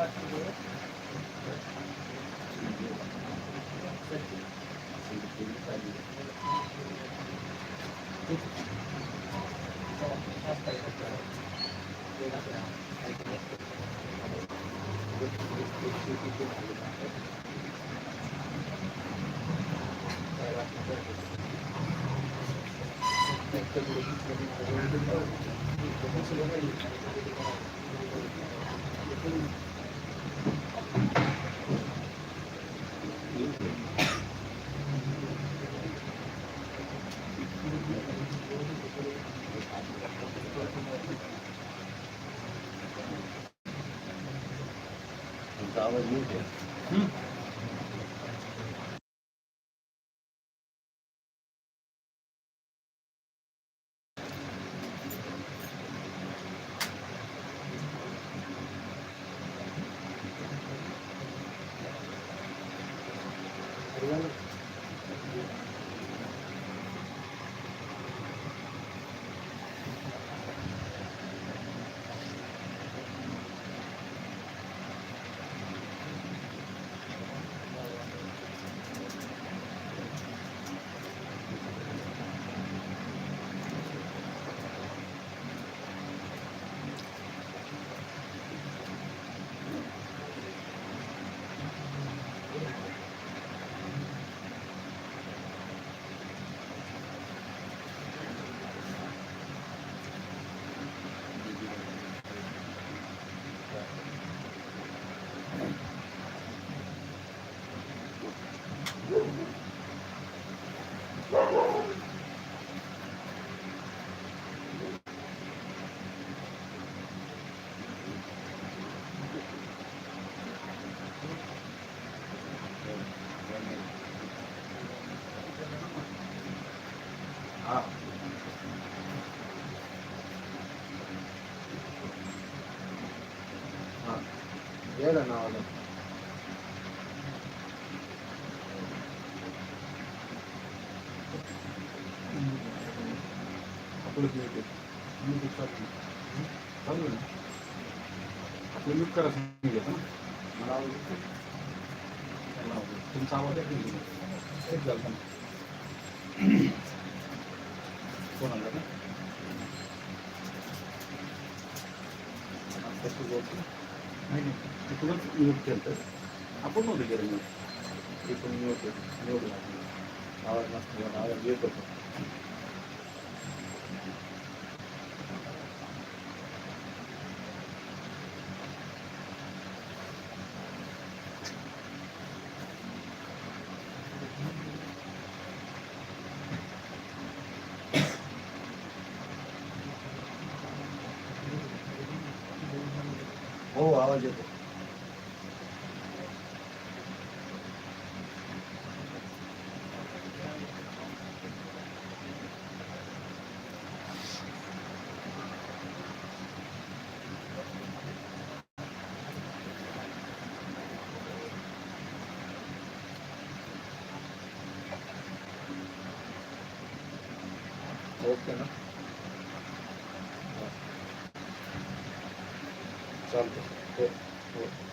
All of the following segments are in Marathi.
तुमचा आपलं ते येते. मी चालू. ना? करा सांगितलं ना? मला आवाज तुमचा आवाज आहे झालं कोण आलं ना? बोलतो. नाही नाही तिकडूनच म्यूट केलं तर आपण नव्हतं केलं म्यूट ते पण म्यूट निवड आवाज नसतो आवाज येत होता हो आवाज येतो ओके ना 3.5。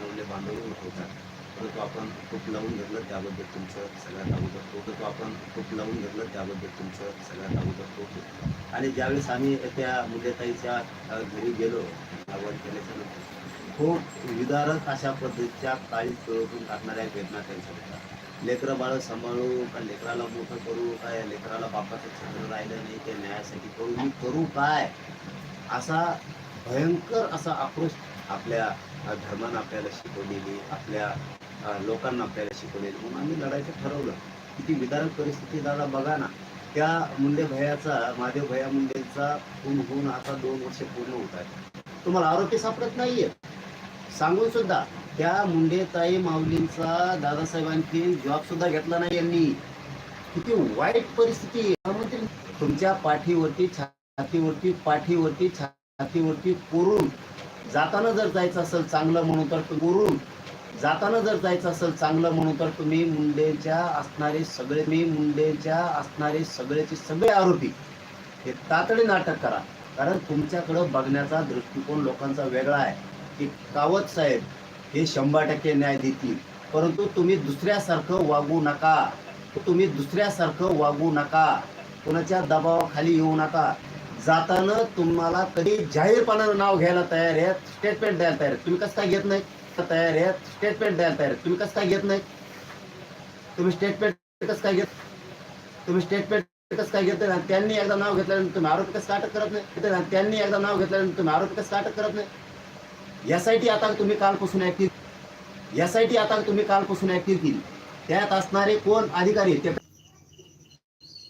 राबवले बांधवून तर तो आपण खूप लावून धरलं त्याबद्दल तुमचं सगळ्यात अगोदर तो आपण खूप लावून धरलं त्याबद्दल तुमचं सगळ्यात अगोदर तो आणि ज्यावेळेस आम्ही त्या मुलेताईच्या घरी गेलो आवड केल्याच्यानंतर खूप विदारक अशा पद्धतीच्या काळी चोळून टाकणाऱ्या वेदना त्यांच्या होत्या. लेकरं बाळं सांभाळू का लेकराला मोठं करू काय लेकराला बापाचं छंद राहिलं नाही ते न्यायासाठी करू? मी करू काय? असा भयंकर असा आक्रोश आपल्या धर्मानं आपल्याला शिकवलेली आपल्या लोकांना आपल्याला शिकवलेली. म्हणून आम्ही लढायचं ठरवलं. किती विदारक परिस्थिती दादा बघा ना. त्या मुंडे भयाचा महादेव भया मुंडेचा खून होऊन आता दोन वर्ष पूर्ण होत आहेत. तुम्हाला आरोपी सापडत नाहीये. सांगून सुद्धा त्या मुंडेताई माऊलींचा दादासाहेबांची जॉब सुद्धा घेतला नाही यांनी. किती वाईट परिस्थिती आहे. तुमच्या पाठीवरती छातीवरती पाठीवरती छातीवरती कोरून जाताना जर जायचं असेल चांगलं म्हणून तर कोरून जाताना जर जायचं असेल चांगलं म्हणून तर तुम्ही मुंडेच्या असणारे सगळे मी मुंडेच्या असणारे सगळेचे सगळे आरोपी. हे तातडीने अटक करा. कारण तुमच्याकडं बघण्याचा दृष्टिकोन लोकांचा वेगळा आहे. की कावत साहेब हे शंभर टक्के न्याय देतील. परंतु तुम्ही दुसऱ्यासारखं वागू नका. तुम्ही दुसऱ्यासारखं वागू नका. कोणाच्या दबावाखाली येऊ नका. जाताना तुम्हाला कधी जाहीरपणानं नाव घ्यायला तयार आहेत? स्टेटमेंट द्यायला तयार आहे तुम्ही कसं काय घेत नाही? तयार आहेत. स्टेटमेंट द्यायला तयार आहे तुम्ही कसं काय घेत नाही? तुम्ही स्टेटमेंट कसं काय घेत तुम्ही स्टेटमेंट कसं काय घेत नाही? त्यांनी एकदा नाव घेतल्यानंतर तुम्ही आरोपी कसं अटक करत नाही? त्यांनी एकदा नाव घेतल्यानंतर तुम्ही आरोपी कसं अटक करत नाही? यासाठी आता तुम्ही कालपासून ऍक्टिव्ह यासाठी आता तुम्ही कालपासून ऍक्टिव्ह केली. त्यात असणारे कोण अधिकारी ते